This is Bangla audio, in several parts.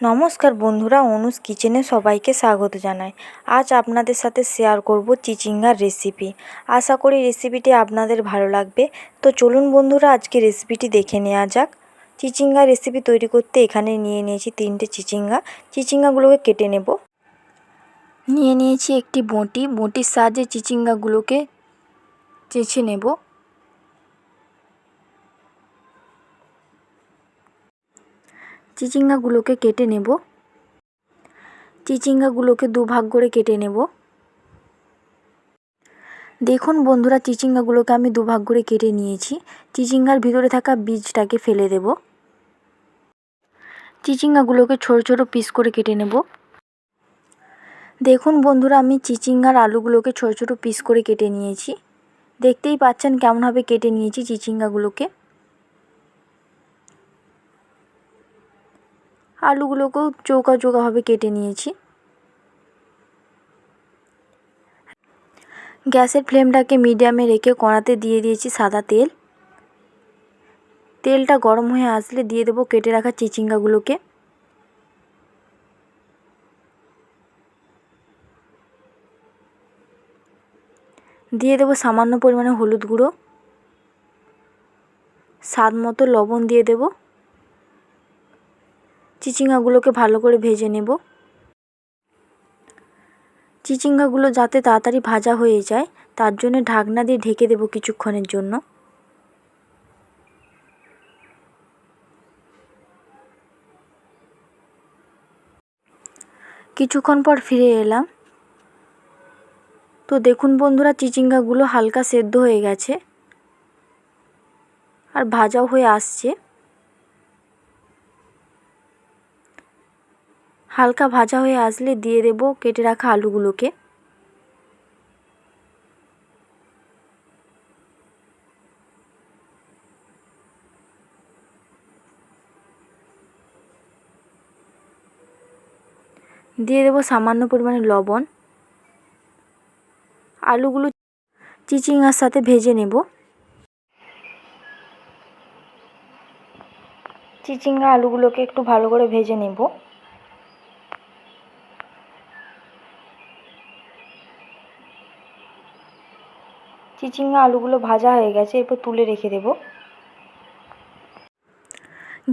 নমস্কার বন্ধুরা, অনুজ কিচেনে সবাইকে স্বাগত জানাই। আজ আপনাদের সাথে শেয়ার করব চিচিঙ্গার রেসিপি আশা করি রেসিপিটি আপনাদের ভালো লাগবে। তো চলুন বন্ধুরা, আজকে রেসিপিটি দেখে নেওয়া যাক। চিচিঙ্গা রেসিপি তৈরি করতে এখানে নিয়ে নিয়েছি তিনটে চিচিঙ্গা। চিচিঙ্গাগুলোকে কেটে নেব। নিয়ে নিয়েছি একটি বঁটি। বঁটির সাহায্যে চিচিঙ্গাগুলোকে চেঁচে নেব। চিচিঙ্গাগুলোকে কেটে নেব। চিচিঙ্গাগুলোকে দুভাগ করে কেটে নেব। দেখুন বন্ধুরা, চিচিঙ্গাগুলোকে আমি দুভাগ করে কেটে নিয়েছি। চিচিঙ্গার ভিতরে থাকা বীজটাকে ফেলে দেব। চিচিঙ্গাগুলোকে ছোটো ছোটো পিস করে কেটে নেব। দেখুন বন্ধুরা, আমি চিচিঙ্গার আলুগুলোকে ছোটো ছোটো পিস করে কেটে নিয়েছি। দেখতেই পাচ্ছেন কেমনভাবে কেটে নিয়েছি চিচিঙ্গাগুলোকে। আলুগুলোকেও চৌকা চৌকাভাবে কেটে নিয়েছি। গ্যাসের ফ্লেমটাকে মিডিয়ামে রেখে কড়াতে দিয়ে দিয়েছি সাদা তেল। তেলটা গরম হয়ে আসলে দিয়ে দেবো কেটে রাখা চিচিঙ্গাগুলোকে। দিয়ে দেবো সামান্য পরিমাণে হলুদ গুঁড়ো। স্বাদ মতো লবণ দিয়ে দেবো। চিচিঙ্গাগুলোকে ভালো করে ভেজে নেব। চিচিঙ্গাগুলো যাতে তাড়াতাড়ি ভাজা হয়ে যায়, তার জন্য ঢাকনা দিয়ে ঢেকে দেব কিছুক্ষণের জন্য। কিছুক্ষণ পর ফিরে এলাম। তো দেখুন বন্ধুরা, চিচিঙ্গাগুলো হালকা সেদ্ধ হয়ে গেছে। আর ভাজাও হয়ে আসছে। হালকা ভাজা হয়ে আসলে দিয়ে দেব কেটে রাখা আলুগুলোকে। দিয়ে দেবো সামান্য পরিমাণে লবণ। আলুগুলো চিচিঙ্গার সাথে ভেজে নেব। চিচিঙ্গা আলুগুলোকে একটু ভালো করে ভেজে নেব। চিচিঙ্গা আলুগুলো ভাজা হয়ে গেছে, এরপর তুলে রেখে দেব।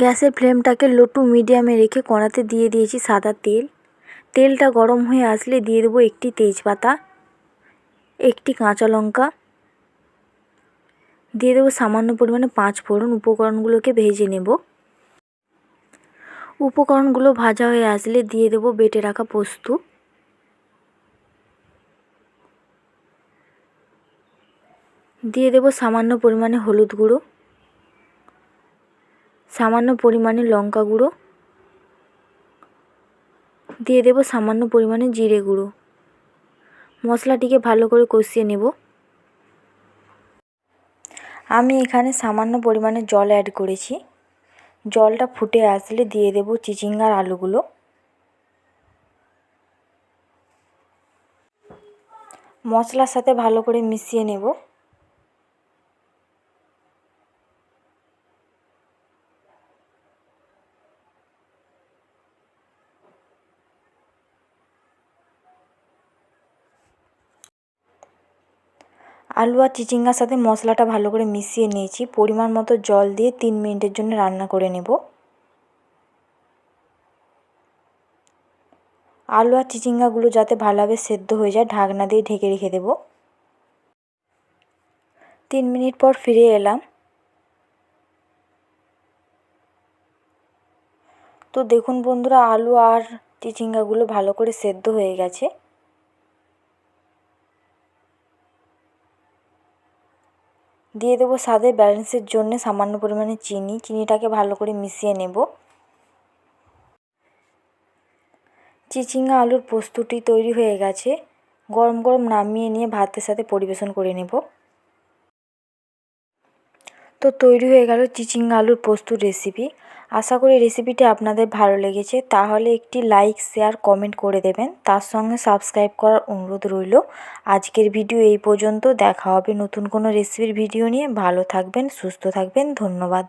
গ্যাসের ফ্লেমটাকে লো টু মিডিয়ামে রেখে কড়াতে দিয়ে দিয়েছি সাদা তেল। তেলটা গরম হয়ে আসলে দিয়ে দেবো একটি তেজপাতা, একটি কাঁচা লঙ্কা। দিয়ে দেবো সামান্য পরিমাণে পাঁচ ফোড়ন, উপকরণগুলোকে ভেজে নেব। উপকরণগুলো ভাজা হয়ে আসলে দিয়ে দেবো বেটে রাখা পোস্ত। দিয়ে দেবো সামান্য পরিমাণে হলুদ গুঁড়ো, সামান্য পরিমাণে লঙ্কা গুঁড়ো, দিয়ে দেবো সামান্য পরিমাণে জিরে গুঁড়ো। মশলাটিকে ভালো করে কষিয়ে নেব। আমি এখানে সামান্য পরিমাণে জল অ্যাড করেছি। জলটা ফুটে আসলে দিয়ে দেবো চিচিঙ্গার আলুগুলো। মশলার সাথে ভালো করে মিশিয়ে নেব। আলু আর চিচিঙ্গার সাথে মশলাটা ভালো করে মিশিয়ে নিয়েছি। পরিমাণ মতো জল দিয়ে তিন মিনিটের জন্য রান্না করে নেব। আলু আর চিচিঙ্গাগুলো যাতে ভালোভাবে সেদ্ধ হয়ে যায়, ঢাকনা দিয়ে ঢেকে রেখে দেব। তিন মিনিট পর ফিরে এলাম। তো দেখুন বন্ধুরা আলু আর চিচিঙ্গাগুলো ভালো করে সেদ্ধ হয়ে গেছে। দিয়ে দেবো স্বাদের ব্যালেন্সের জন্য সামান্য পরিমাণে চিনি। চিনিটাকে ভালো করে মিশিয়ে নেব। চিচিঙ্গা আলুর পোস্তটি তৈরি হয়ে গেছে। গরম গরম নামিয়ে নিয়ে ভাতের সাথে পরিবেশন করে নেব। তো তৈরি হয়ে গেল চিচিঙ্গা আলুর পোস্তুর রেসিপি আশা করি রেসিপিটি আপনাদের ভালো লেগেছে। তাহলে একটি লাইক শেয়ার কমেন্ট করে দেবেন। তার সঙ্গে সাবস্ক্রাইব করার অনুরোধ রইল। আজকের ভিডিও এই পর্যন্ত। দেখা হবে নতুন কোনো রেসিপির ভিডিও নিয়ে। ভালো থাকবেন, সুস্থ থাকবেন। ধন্যবাদ।